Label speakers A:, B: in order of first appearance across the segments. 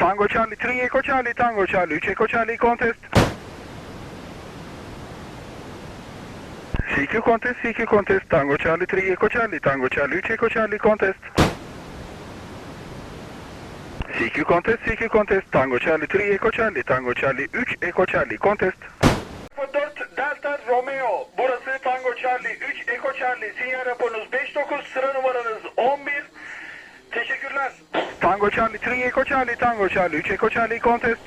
A: Tango Charlie 3 Echo Charlie Tango Charlie 3 Echo Charlie contest. CQ contest CQ contest Tango Charlie 3 Echo Charlie Tango Charlie 3 Echo Charlie contest. CQ contest CQ contest Tango Charlie 3 Echo Charlie Tango Charlie 3 Echo Charlie contest. 4 Delta Romeo burası Tango Charlie 3 Echo Charlie sinyal raporunuz 59 sıra numaranız 11 Teşekkürler. Tango Charlie 3 Echo Charlie Tango Charlie 3 Echo Charlie contest.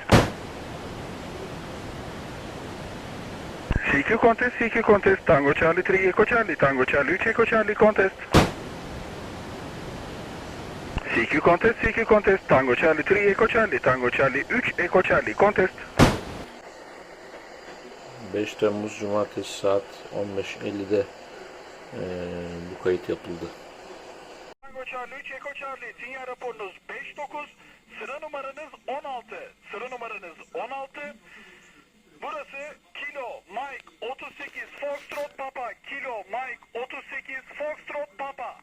A: CQ contest CQ contest Tango Charlie 3 Echo Charlie Tango Charlie 3 Echo Charlie contest. CQ contest CQ contest Tango Charlie 3 Echo Charlie Tango Charlie 3 Echo Charlie contest.
B: 5 Temmuz Cumartesi saat 15.50'de eee, bu kayıt yapıldı.
A: Tango Charlie 3 Echo Charlie sinyal raporunuz 59 sıra numaranız 16 sıra numaranız 16 Burası Kilo Mike 38 Foxtrot Papa. Kilo Mike 38 Foxtrot Papa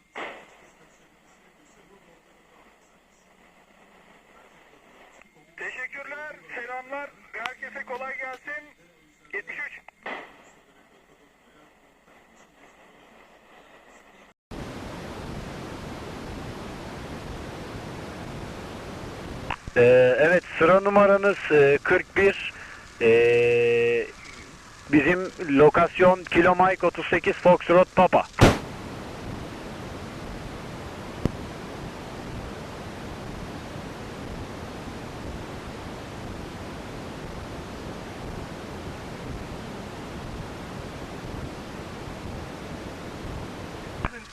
A: Teşekkürler, selamlar. Herkese kolay gelsin. 73.
C: Ee, evet sıra numaranız e, 41. Ee, bizim lokasyon Kilo Mike 38 Foxtrot Papa.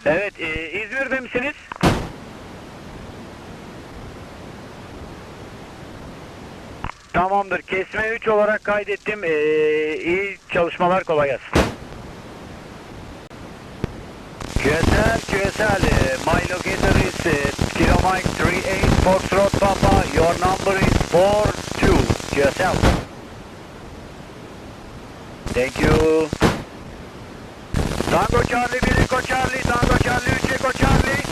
C: Evet, e, İzmir'de misiniz? Tamamdır. Kesme 3 olarak kaydettim. Ee, iyi çalışmalar kolay gelsin. QSL, QSL. ee, my locator is ee, Kilo Mike 38 Foxtrot Papa. Your number is 42. QSL. Thank you. Tango Charlie 1 Echo Charlie. Tango Charlie 3 Echo Charlie.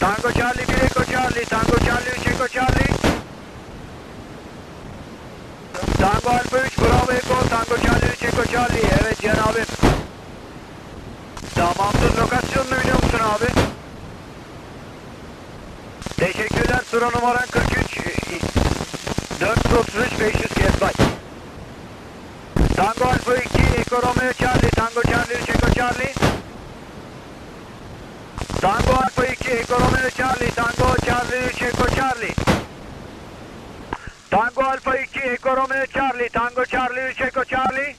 C: Tango Charlie 1 Echo Charlie. Tango Charlie 3 Echo Charlie. Tango Alfa 3 Bravo Eko. Tango Charlie 3 Eko Charlie. Evet Cihan abi. Tamamdır lokasyonunu biliyor musun abi? Teşekkürler sıra numaran 43 433 500 kez bay Tango Alfa 2 Eko Romeo Charlie. Tango Charlie 3 Eko Charlie. Tango Alfa 2 Eko Romeo Charlie. Tango Charlie 3 Eko Charlie Tango Alfa 2 Eco Romeo Charlie Tango Charlie 3 Eco Charlie